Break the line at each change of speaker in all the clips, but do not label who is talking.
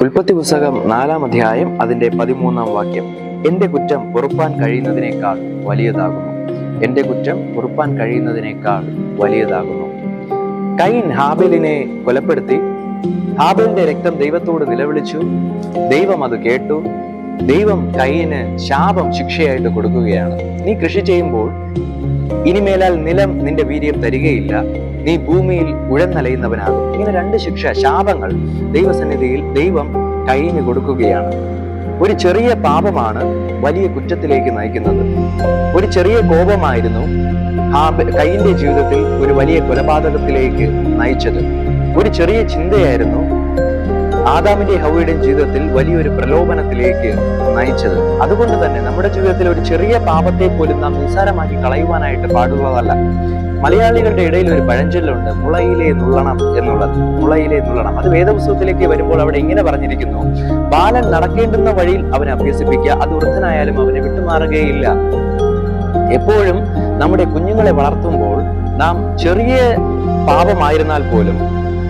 ഉൽപ്പത്തി പുസ്തകം നാലാം അധ്യായം അതിന്റെ പതിമൂന്നാം വാക്യം. എന്റെ കുറ്റം പൊറുപ്പാൻ കഴിയുന്നതിനേക്കാൾ വലിയതാകുന്നു. എന്റെ കുറ്റം പൊറുപ്പാൻ കഴിയുന്നതിനേക്കാൾ വലിയതാകുന്നു. കൈൻ ഹാബേലിനെ കൊലപ്പെടുത്തി. ഹാബേലിന്റെ രക്തം ദൈവത്തോട് നിലവിളിച്ചു. ദൈവം അത് കേട്ടു. ദൈവം കൈന് ശാപം ശിക്ഷയായിട്ട് കൊടുക്കുകയാണ്. നീ കൃഷി ചെയ്യുമ്പോൾ ഇനിമേലാൽ നിലം നിന്റെ വീര്യം തരികയില്ല. നീ ഭൂമിയിൽ ഉഴന്നലയുന്നവനാകും. ഇങ്ങനെ രണ്ട് ശിക്ഷ ശാപങ്ങൾ ദൈവസന്നിധിയിൽ ദൈവം കൈന് കൊടുക്കുകയാണ്. ഒരു ചെറിയ പാപമാണ് വലിയ കുറ്റത്തിലേക്ക് നയിക്കുന്നത്. ഒരു ചെറിയ കോപമായിരുന്നു കൈന്റെ ജീവിതത്തിൽ ഒരു വലിയ കൊലപാതകത്തിലേക്ക് നയിച്ചത്. ഒരു ചെറിയ ചിന്തയായിരുന്നു ആദാമിന്റെ ഹൗവയുടെയും ജീവിതത്തിൽ വലിയൊരു പ്രലോഭനത്തിലേക്ക് നയിച്ചത്. അതുകൊണ്ട് തന്നെ നമ്മുടെ ജീവിതത്തിൽ ഒരു ചെറിയ പാപത്തെ പോലും നാം നിസ്സാരമാക്കി കളയുവാനായിട്ട് പാടുള്ളതല്ല. മലയാളികളുടെ ഇടയിൽ ഒരു പഴഞ്ചൊല്ലുണ്ട് മുളയിലെ നുള്ളണം എന്നുള്ളത്. മുളയിലെ നുള്ളണം അത് വേദപുസ്തകത്തിലേക്ക് വരുമ്പോൾ അവിടെ ഇങ്ങനെ പറഞ്ഞിരിക്കുന്നു. ബാലൻ നടക്കേണ്ടുന്ന വഴിയിൽ അവനെ അഭ്യസിപ്പിക്കുക അത് വൃദ്ധനായാലും അവനെ വിട്ടുമാറുകയില്ല എപ്പോഴും നമ്മുടെ കുഞ്ഞുങ്ങളെ വളർത്തുമ്പോൾ നാം ചെറിയ പാപമായിരുന്നാൽ പോലും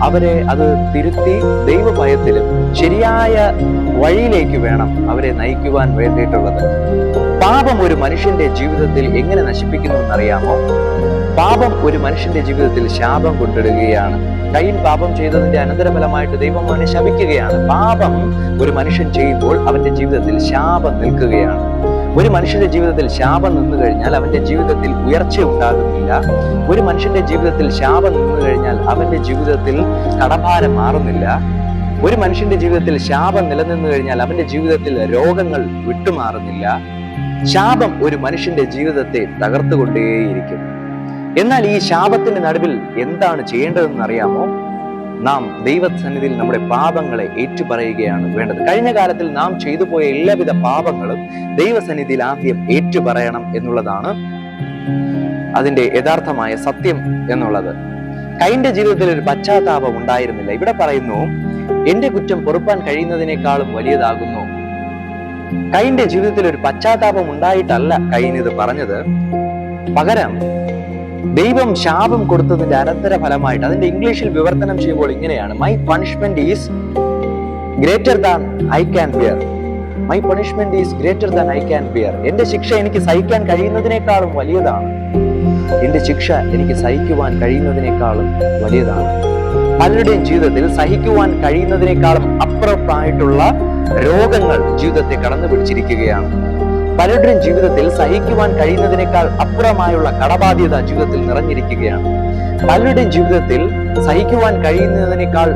അവരെ അത് തിരുത്തി ദൈവഭയത്തിലും ശരിയായ വഴിയിലേക്ക് വേണം അവരെ നയിക്കുവാൻ വേണ്ടിയിട്ടുള്ളത്. പാപം ഒരു മനുഷ്യന്റെ ജീവിതത്തിൽ എങ്ങനെ നശിപ്പിക്കുന്നു എന്നറിയാമോ? പാപം ഒരു മനുഷ്യന്റെ ജീവിതത്തിൽ ശാപം കൊണ്ടിടുകയാണ്. കയ്യിൽ പാപം ചെയ്തതിന്റെ അനന്തരഫലമായിട്ട് ദൈവം അവനെ ശപിക്കുകയാണ്. പാപം ഒരു മനുഷ്യൻ ചെയ്യുമ്പോൾ അവന്റെ ജീവിതത്തിൽ ശാപം നിൽക്കുകയാണ്. ഒരു മനുഷ്യന്റെ ജീവിതത്തിൽ ശാപം നിന്നു കഴിഞ്ഞാൽ അവന്റെ ജീവിതത്തിൽ ഉയർച്ച ഉണ്ടാകുന്നില്ല. ഒരു മനുഷ്യന്റെ ജീവിതത്തിൽ ശാപം നിന്നു കഴിഞ്ഞാൽ അവന്റെ ജീവിതത്തിൽ കടഭാരം മാറുന്നില്ല. ഒരു മനുഷ്യന്റെ ജീവിതത്തിൽ ശാപം നിലനിന്നു കഴിഞ്ഞാൽ അവന്റെ ജീവിതത്തിൽ രോഗങ്ങൾ വിട്ടുമാറുന്നില്ല. ശാപം ഒരു മനുഷ്യന്റെ ജീവിതത്തെ തകർത്തുകൊണ്ടേയിരിക്കും. എന്നാൽ ഈ ശാപത്തിന്റെ നടുവിൽ എന്താണ് ചെയ്യേണ്ടതെന്ന് അറിയാമോ? നാം ദൈവസന്നിധിയിൽ നമ്മുടെ പാപങ്ങളെ ഏറ്റുപറയുകയാണ് വേണ്ടത്. കഴിഞ്ഞ കാലത്തിൽ നാം ചെയ്തു പോയ എല്ലാവിധ പാപങ്ങളും ദൈവസന്നിധിയിൽ ആദ്യം ഏറ്റുപറയണം എന്നുള്ളതാണ് അതിന്റെ യഥാർത്ഥമായ സത്യം എന്നുള്ളത്. കൈന്റെ ജീവിതത്തിൽ ഒരു പശ്ചാത്താപം ഉണ്ടായിരുന്നില്ല. ഇവിടെ പറയുന്നു എന്റെ കുറ്റം പൊറുപ്പാൻ കഴിയുന്നതിനേക്കാളും വലിയതാകുന്നു. കൈന്റെ ജീവിതത്തിൽ ഒരു പശ്ചാത്താപം ഉണ്ടായിട്ടല്ല കൈനിത് പറഞ്ഞത്. പകരം ദൈവം ശാപം കൊടുത്തതിന്റെ അനന്തര ഫലമായിട്ട് അതിന്റെ ഇംഗ്ലീഷിൽ വിവർത്തനം ചെയ്യുമ്പോൾ ഇങ്ങനെയാണ് my punishment is greater than I can bear my punishment is greater than I can bear എന്റെ ശിക്ഷ എനിക്ക് സഹിക്കാൻ കഴിയുന്നതിനേക്കാളും വലിയതാണ്. എന്റെ ശിക്ഷ എനിക്ക് സഹിക്കുവാൻ കഴിയുന്നതിനേക്കാളും വലിയതാണ്. പലരുടെയും ജീവിതത്തിൽ സഹിക്കുവാൻ കഴിയുന്നതിനേക്കാളും അപ്പുറത്തായിട്ടുള്ള രോഗങ്ങൾ ജീവിതത്തെ കടന്നു പിടിച്ചിരിക്കുകയാണ് പലരുടെയും ജീവിതത്തിൽ സഹിക്കുവാൻ കഴിയുന്നതിനേക്കാൾ അപ്പുറമായുള്ള കടബാധ്യത ജീവിതത്തിൽ നിറഞ്ഞിരിക്കുകയാണ്. പലരുടെയും ജീവിതത്തിൽ സഹിക്കുവാൻ കഴിയുന്നതിനേക്കാൾ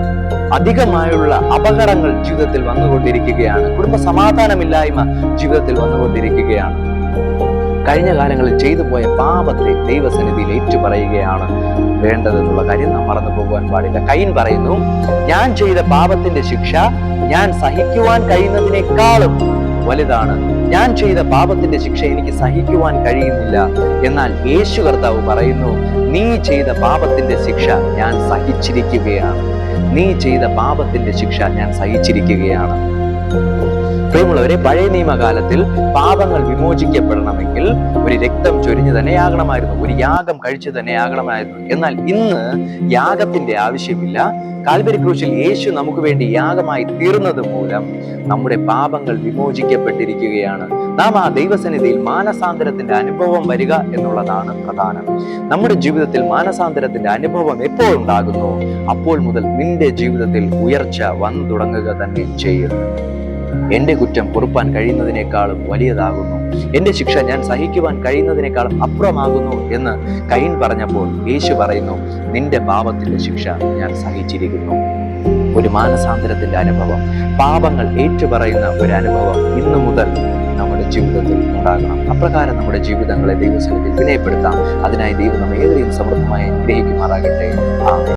അധികമായുള്ള അപകടങ്ങൾ ജീവിതത്തിൽ വന്നുകൊണ്ടിരിക്കുകയാണ്. കുടുംബ സമാധാനമില്ലായ്മ ജീവിതത്തിൽ വന്നുകൊണ്ടിരിക്കുകയാണ്. കഴിഞ്ഞ കാലങ്ങളിൽ ചെയ്തു പോയ പാപത്തെ ദൈവസന്നിധിയിൽ ഏറ്റുപറയുകയാണ് വേണ്ടതെന്നുള്ള കാര്യം നാം മറന്നു പോകുവാൻ പാടില്ല. കൈൻ പറയുന്നു ഞാൻ ചെയ്ത പാപത്തിന്റെ ശിക്ഷ ഞാൻ സഹിക്കുവാൻ കഴിയുന്നതിനേക്കാളും വലുതാണ്. ഞാൻ ചെയ്ത പാപത്തിന്റെ ശിക്ഷ എനിക്ക് സഹിക്കുവാൻ കഴിയുന്നില്ല. എന്നാൽ യേശു കർത്താവ് പറയുന്നു നീ ചെയ്ത പാപത്തിന്റെ ശിക്ഷ ഞാൻ സഹിച്ചിരിക്കുകയാണ്. നീ ചെയ്ത പാപത്തിന്റെ ശിക്ഷ ഞാൻ സഹിച്ചിരിക്കുകയാണ്. പ്രിയമുള്ളവരെ പഴയ നിയമകാലത്തിൽ പാപങ്ങൾ വിമോചിക്കപ്പെടണമെങ്കിൽ ഒരു രക്തം ചൊരിഞ്ഞു തന്നെയാകണമായിരുന്നു ഒരു യാഗം കഴിച്ചു തന്നെയാകണമായിരുന്നു. എന്നാൽ ഇന്ന് യാഗത്തിന്റെ ആവശ്യമില്ല. കാൽവരി ക്രൂശിൽ യേശു നമുക്ക് വേണ്ടി യാഗമായി തീർന്നത് മൂലം നമ്മുടെ പാപങ്ങൾ വിമോചിക്കപ്പെട്ടിരിക്കുകയാണ്. നാം ആ ദൈവസന്നിധിയിൽ മാനസാന്തരത്തിന്റെ അനുഭവം വരിക എന്നുള്ളതാണ് പ്രധാനം. നമ്മുടെ ജീവിതത്തിൽ മാനസാന്തരത്തിന്റെ അനുഭവം എപ്പോൾ ഉണ്ടാകുന്നു അപ്പോൾ മുതൽ നിന്റെ ജീവിതത്തിൽ ഉയർച്ച വന്നു തുടങ്ങുക തന്നെ ചെയ്യും എന്റെ കുറ്റം പൊറുപ്പാൻ കഴിയുന്നതിനേക്കാളും വലിയതാകുന്നു. എന്റെ ശിക്ഷ ഞാൻ സഹിക്കുവാൻ കഴിയുന്നതിനേക്കാളും അപ്പുറമാകുന്നു എന്ന് കൈൻ പറഞ്ഞപ്പോൾ യേശു പറയുന്നു നിന്റെ പാപത്തിന്റെ ശിക്ഷ ഞാൻ സഹിച്ചിരിക്കുന്നു. ഒരു മാനസാന്തരത്തിന്റെ അനുഭവം. പാപങ്ങൾ ഏറ്റുപറയുന്ന ഒരു അനുഭവം ഇന്നു മുതൽ നമ്മുടെ ജീവിതത്തിൽ ഉണ്ടാകണം. അപ്രകാരം നമ്മുടെ ജീവിതങ്ങളെ ദൈവസന്നിധിയിൽ വിനയപ്പെടുത്താം. അതിനായി ദൈവം നമ്മെ ഏവരെയും സമൃദ്ധമായി ഗ്രഹിക്കുമാറാകട്ടെ ആമേൻ.